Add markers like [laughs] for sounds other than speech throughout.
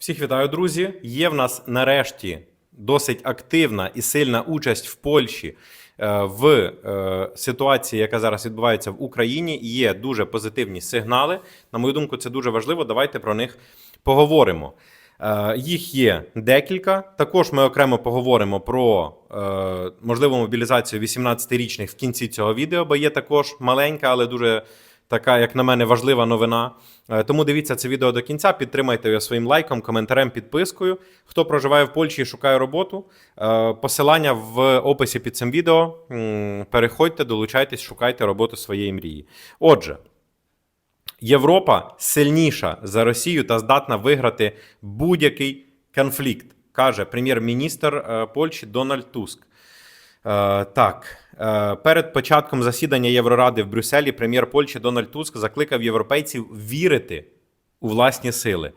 Всіх вітаю, друзі! Є в нас нарешті досить активна і сильна участь в Польщі е, в е, ситуації, яка зараз відбувається в Україні. Є дуже позитивні сигнали. На мою думку, це дуже важливо. Давайте про них поговоримо. Е, Їх є декілька. Також ми окремо поговоримо про можливу мобілізацію 18-річних в кінці цього відео, бо є також маленька, але дуже така, як на мене, важлива новина. Е, Тому дивіться це відео до кінця. Підтримайте його своїм лайком, коментарем, підпискою. Хто проживає в Польщі і шукає роботу, е, посилання в описі під цим відео. Переходьте, долучайтесь, шукайте роботу своєї мрії. Отже. Європа сильніша за Росію та здатна виграти будь-який конфлікт, каже прем'єр-міністр е, Польщі Дональд Туск. Е, Так, е, перед початком засідання Євроради в Брюсселі прем'єр Польщі Дональд Туск закликав європейців вірити у власні сили.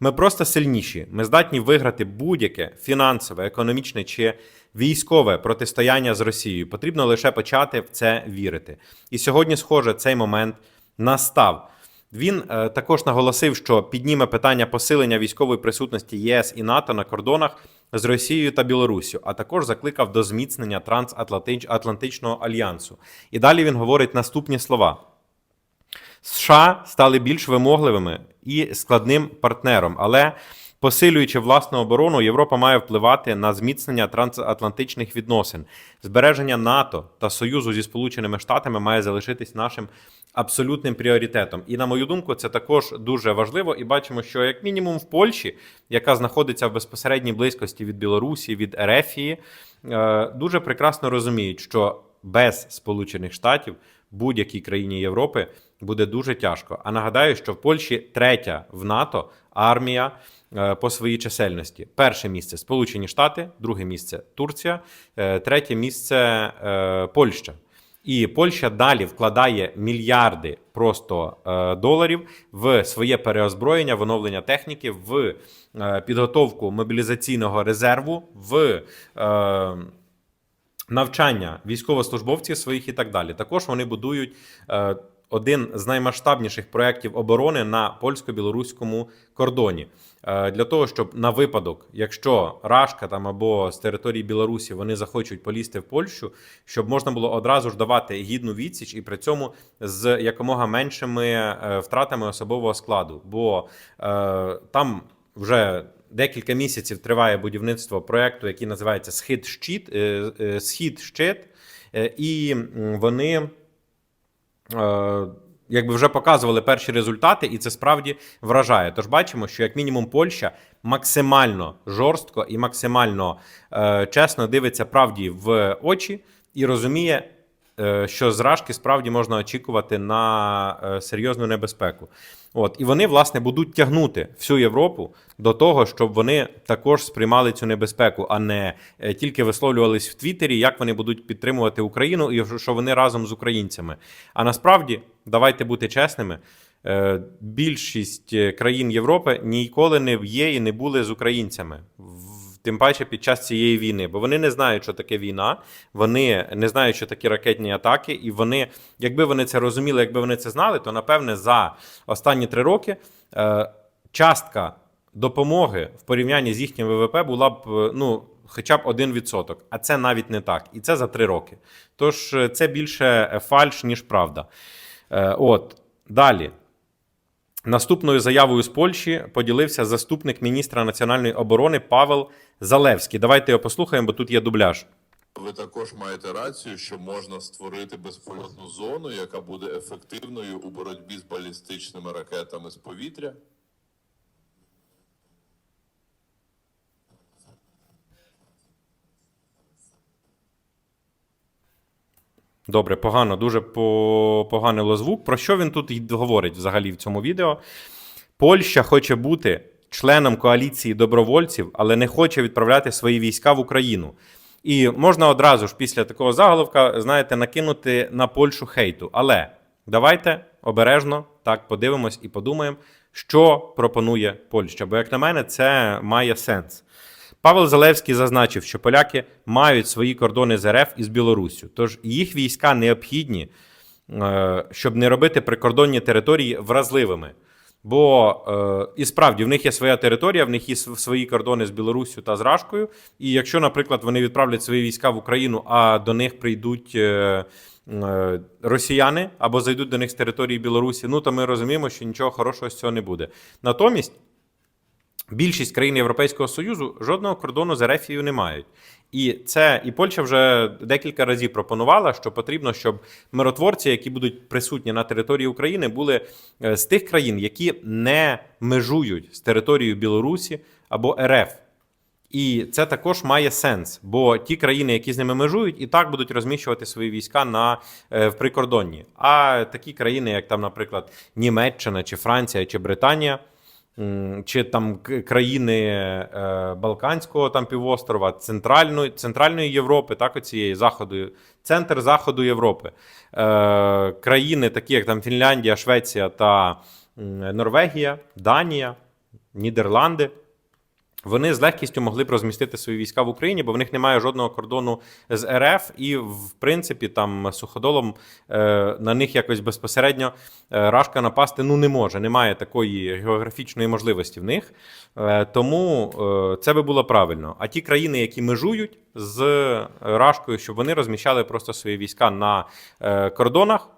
Ми просто сильніші. Ми здатні виграти будь-яке фінансове, економічне чи військове протистояння з Росією. Потрібно лише почати в це вірити. І сьогодні, схоже, цей момент настав. Він е, також наголосив, що підніме питання посилення військової присутності ЄС і НАТО на кордонах з Росією та Білоруссю, а також закликав до зміцнення трансатлантичного альянсу. І далі він говорить наступні слова. США стали більш вимогливими і складним партнером, але посилюючи власну оборону, Європа має впливати на зміцнення трансатлантичних відносин. Збереження НАТО та Союзу зі Сполученими Штатами має залишитись нашим абсолютним пріоритетом. І на мою думку, це також дуже важливо. І бачимо, що як мінімум в Польщі, яка знаходиться в безпосередній близькості від Білорусі, від Ерефії, е, дуже прекрасно розуміють, що без Сполучених Штатів будь-якій країні Європи буде дуже тяжко. А нагадаю, що в Польщі третя в НАТО армія е, по своїй чисельності. Перше місце Сполучені Штати, друге місце Турція, е, третє місце Польща. І Польща далі вкладає мільярди просто е, доларів в своє переозброєння, в оновлення техніки, в е, підготовку мобілізаційного резерву, в е, навчання військовослужбовців своїх і так далі. Також вони будують один з наймасштабніших проєктів оборони на польсько-білоруському кордоні. Е, для того, щоб на випадок, якщо Рашка там або з території Білорусі вони захочуть полізти в Польщу, щоб можна було одразу ж давати гідну відсіч і при цьому з якомога меншими е, втратами особового складу. Бо е, там вже декілька місяців триває будівництво проекту, який називається Схід щит е, Схід щит, і вони. Е, Якби вже показували перші результати, і це справді вражає. Тож бачимо, що як мінімум Польща максимально жорстко і максимально е, чесно дивиться правді в очі і розуміє, е, що зражки справді можна очікувати на серйозну небезпеку. От і вони власне будуть тягнути всю Європу до того, щоб вони також сприймали цю небезпеку, а не е, тільки висловлювались в Твіттері, як вони будуть підтримувати Україну і що вони разом з українцями. А насправді давайте бути чесними. е, Більшість е, країн Європи ніколи не є і не були з українцями. Тим паче під час цієї війни, бо вони не знають, що таке війна, вони не знають, що такі ракетні атаки, і вони, якби вони це розуміли, якби вони це знали, то напевне за останні три роки е, частка допомоги в порівнянні з їхнім ВВП була б е, ну. Хоча б 1%, а це навіть не так. І це за три роки. Тож е, це більше е, фальш, ніж правда. От далі. Наступною заявою з Польщі поділився заступник міністра національної оборони Павел Залевський. Давайте його послухаємо, бо тут є дубляж. Ви також маєте рацію, що можна створити безпольотну зону, яка буде ефективною у боротьбі з балістичними ракетами з повітря. Добре, погано, дуже по- поганило звук. Про що він тут говорить взагалі в цьому відео? Польща хоче бути членом коаліції добровольців, але не хоче відправляти свої війська в Україну. І можна одразу ж після такого заголовка, знаєте, накинути на Польщу хейту. Але давайте обережно так подивимось і подумаємо, що пропонує Польща. Бо, як на мене, це має сенс. Павел Залевський зазначив, що поляки мають свої кордони з РФ і з Білоруссю, тож їх війська необхідні, е, щоб не робити прикордонні території вразливими. Бо е, і справді в них є своя територія, в них є свої кордони з Білоруссю та з Рашкою. І якщо, наприклад, вони відправлять свої війська в Україну, а до них прийдуть е, росіяни або зайдуть до них з території Білорусі, ну то ми розуміємо, що нічого хорошого з цього не буде. Натомість. Більшість країн Європейського Союзу жодного кордону з Ерефією не мають. І це і Польща вже декілька разів пропонувала, що потрібно, щоб миротворці, які будуть присутні на території України, були е, з тих країн, які не межують з територією Білорусі або РФ. І це також має сенс, бо ті країни, які з ними межують, і так будуть розміщувати свої війська на е, в прикордонні. А такі країни, як там, наприклад, Німеччина чи Франція чи Британія. Чи там країни е, Балканського там півострова, Центральної, Центральної Європи, так, оцієї Заходу, центр Заходу Європи, е, країни, такі як там Фінляндія, Швеція та Норвегія, Данія, Нідерланди. Вони з легкістю могли б розмістити свої війська в Україні, бо в них немає жодного кордону з РФ, і в принципі там суходолом е, на них якось безпосередньо е, Рашка напасти ну не може. Немає такої географічної можливості в них. Е, тому це би було правильно. А ті країни, які межують з Рашкою, щоб вони розміщали просто свої війська на кордонах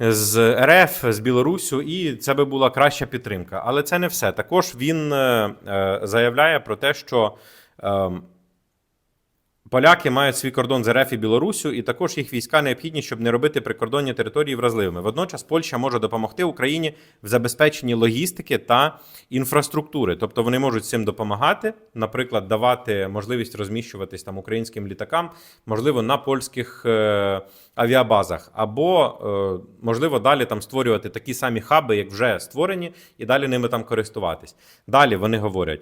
з РФ, з Білорусю, і це би була краща підтримка. Але це не все. Також він е, е, заявляє про те, що е, поляки мають свій кордон з РФ і Білоруссю, і також їх війська необхідні, щоб не робити прикордонні території вразливими. Водночас Польща може допомогти Україні в забезпеченні логістики та інфраструктури. Тобто вони можуть цим допомагати, наприклад, давати можливість розміщуватись там українським літакам, можливо, на польських е, авіабазах, або е, можливо далі там створювати такі самі хаби, як вже створені, і далі ними там користуватись. Далі вони говорять.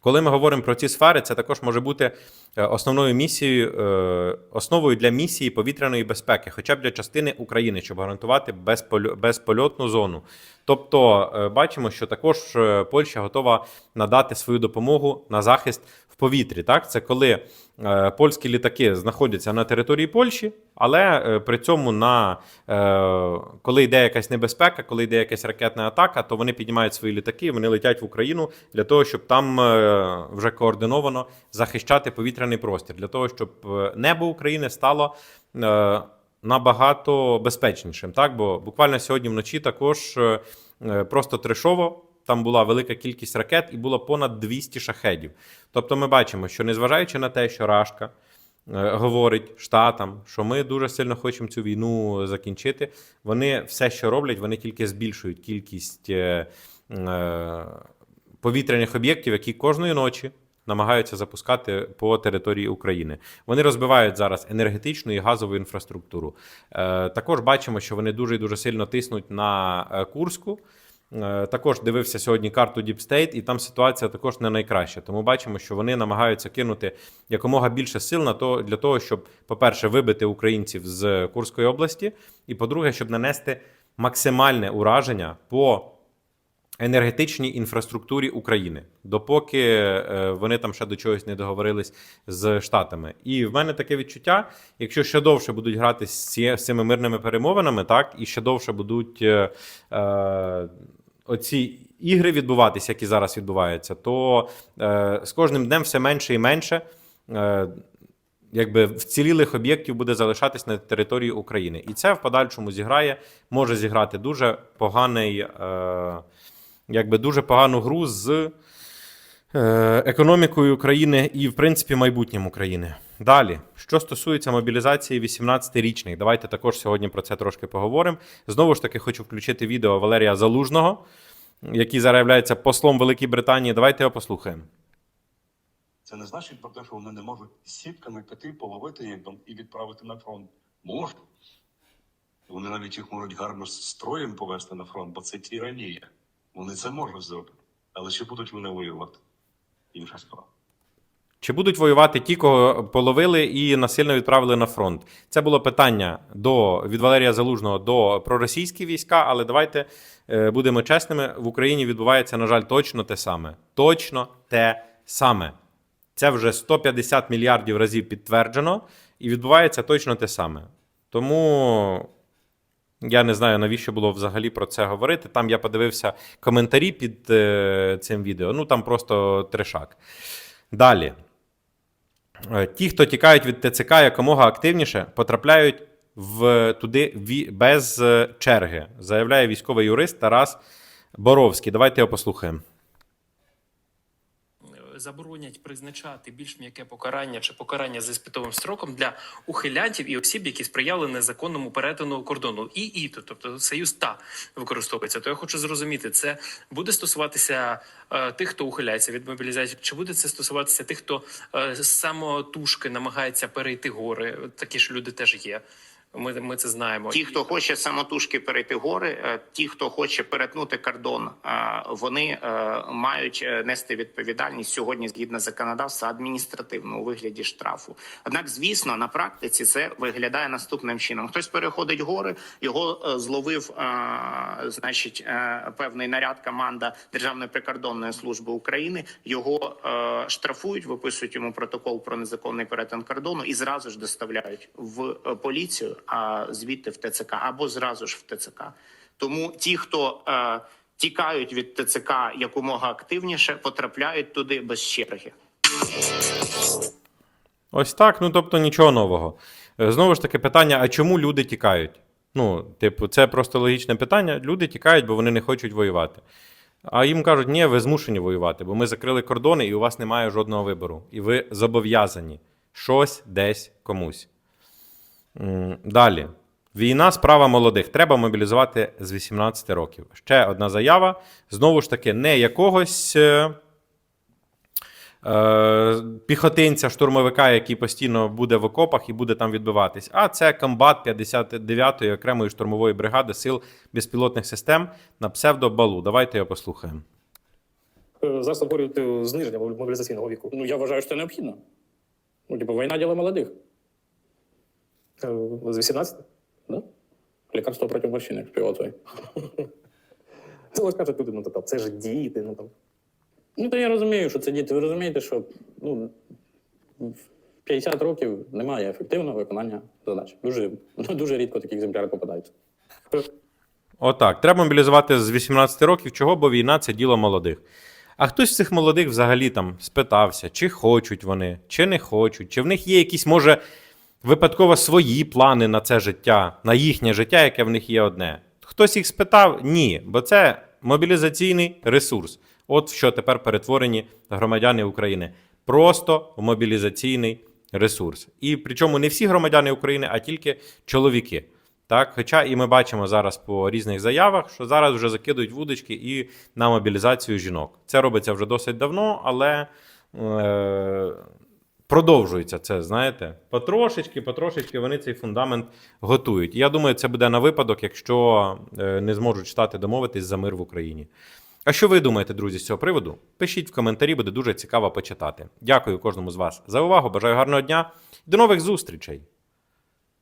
Коли ми говоримо про ці сфери, це також може бути е, основною місією, е, основою для місії повітряної безпеки, хоча б для частини України, щоб гарантувати безполь- безпольотну зону. Тобто, е, бачимо, що також Польща готова надати свою допомогу на захист в повітрі. Так, це коли е, польські літаки знаходяться на території Польщі, але е, при цьому на е, коли йде якась небезпека, коли йде якась ракетна атака, то вони піднімають свої літаки, вони летять в Україну для того, щоб там е, вже координовано захищати повітряний простір, для того, щоб е, небо України стало. е, Набагато безпечнішим, так бо буквально сьогодні вночі також е, е, просто трешово там була велика кількість ракет і було понад 200 шахедів. Тобто, ми бачимо, що незважаючи на те, що Рашка е, говорить штатам, що ми дуже сильно хочемо цю війну закінчити, вони все, що роблять, вони тільки збільшують кількість е, е, повітряних об'єктів, які кожної ночі. Намагаються запускати по території України. Вони розбивають зараз енергетичну і газову інфраструктуру. Також бачимо, що вони дуже і дуже сильно тиснуть на Курську. Е, Також дивився сьогодні карту Deep State, і там ситуація також не найкраща. Тому бачимо, що вони намагаються кинути якомога більше сил на то для того, щоб, по-перше, вибити українців з Курської області, і по-друге, щоб нанести максимальне ураження по енергетичній інфраструктурі України, допоки е, вони там ще до чогось не договорились з штатами. І в мене таке відчуття: якщо ще довше будуть грати з, цими мирними перемовинами, так і ще довше будуть е, е, оці ігри відбуватися, які зараз відбуваються, то е, з кожним днем все менше і менше. Е, Якби вцілілих об'єктів буде залишатись на території України, і це в подальшому зіграє, може зіграти дуже поганий, е, якби дуже погану гру з е, економікою України і, в принципі, майбутнім України. Далі, що стосується мобілізації 18-річних, давайте також сьогодні про це трошки поговоримо. Знову ж таки, хочу включити відео Валерія Залужного, який зараз являється послом Великій Британії. Давайте його послухаємо. Це не значить про те, що вони не можуть сітками піти, половити їх і відправити на фронт. Можуть. Вони навіть їх можуть гарно з строєм повести на фронт, бо це тиранія. Вони це можуть зробити. Але чи будуть вони воювати? Інша справа. Чи будуть воювати ті, кого половили і насильно відправили на фронт? Це було питання до від Валерія Залужного до проросійські війська, але давайте е, будемо чесними: в Україні відбувається, на жаль, точно те саме. Точно те саме. Це вже 150 мільярдів разів підтверджено, і відбувається точно те саме. Тому Я не знаю, навіщо було взагалі про це говорити. Там я подивився коментарі під е, цим відео. Ну там просто трешак. Далі. Е, Ті, хто тікають від ТЦК якомога активніше, потрапляють в туди без е, черги, заявляє військовий юрист Тарас Боровський. Давайте його послухаємо. Заборонять призначати більш м'яке покарання чи покарання за спитовим строком для ухилянтів і осіб, які сприяли незаконному перетину кордону. І і то, тобто союз та використовується. То я хочу зрозуміти, це буде стосуватися е, тих, хто ухиляється від мобілізації, чи буде це стосуватися тих, хто е, самотужки намагається перейти гори? Такі ж люди теж є. Ми, ми це знаємо. Ті, хто хоче самотужки перейти гори, е, ті, хто хоче перетнути кордон, е, вони е, мають нести відповідальність сьогодні згідно законодавства адміністративно у вигляді штрафу. Однак, звісно, на практиці це виглядає наступним чином: хтось переходить гори, його зловив, значить, певний наряд команда Державної прикордонної служби України. Його штрафують, виписують йому протокол про незаконний перетин кордону і зразу ж доставляють в поліцію, а звідти в ТЦК або зразу ж в ТЦК. Тому ті, хто е, тікають від ТЦК якомога активніше, потрапляють туди без черги. Ось так, ну тобто нічого нового. Е, Знову ж таки, питання: а чому люди тікають? Ну, типу, це просто логічне питання. Люди тікають, бо вони не хочуть воювати. А їм кажуть, ні, ви змушені воювати, бо ми закрили кордони, і у вас немає жодного вибору. І ви зобов'язані щось десь комусь. Далі. Війна справа молодих. Треба мобілізувати з 18 років. Ще одна заява. Знову ж таки, не якогось. е, е, піхотинця, штурмовика, який постійно буде в окопах і буде там відбиватись. А це комбат 59-ї окремої штурмової бригади сил безпілотних систем на псевдобалу. Давайте його послухаємо. Е, Зараз обговорювати зниження мобілізаційного віку. Ну, я вважаю, що це необхідно. Ну, типу, війна діло молодих. З 18? Да? Лікарство проти морщини пілотої. Ну, ви скажете, люди, ну, тобто, це ж діти. Ну, там. ну, то я розумію, що це діти. Ви розумієте, що ну, в 50 років немає ефективного виконання задач. Дуже, ну, [laughs] дуже рідко такі екземпляри попадаються. Отак. Треба мобілізувати з 18 років. Чого? Бо війна це діло молодих. А хтось з цих молодих взагалі там спитався, чи хочуть вони, чи не хочуть, чи в них є якісь, може, випадково свої плани на це життя, на їхнє життя, яке в них є одне. Хтось їх спитав? Ні, бо це мобілізаційний ресурс. От в що тепер перетворені громадяни України. Просто мобілізаційний ресурс. І причому не всі громадяни України, а тільки чоловіки. Так, хоча і ми бачимо зараз по різних заявах, що зараз вже закидують вудочки і на мобілізацію жінок. Це робиться вже досить давно, але е, продовжується це, знаєте, потрошечки, потрошечки вони цей фундамент готують. Я думаю, це буде на випадок, якщо е, не зможуть штати домовитись за мир в Україні. А що ви думаєте, друзі, з цього приводу? Пишіть в коментарі, буде дуже цікаво почитати. Дякую кожному з вас за увагу. Бажаю гарного дня до нових зустрічей!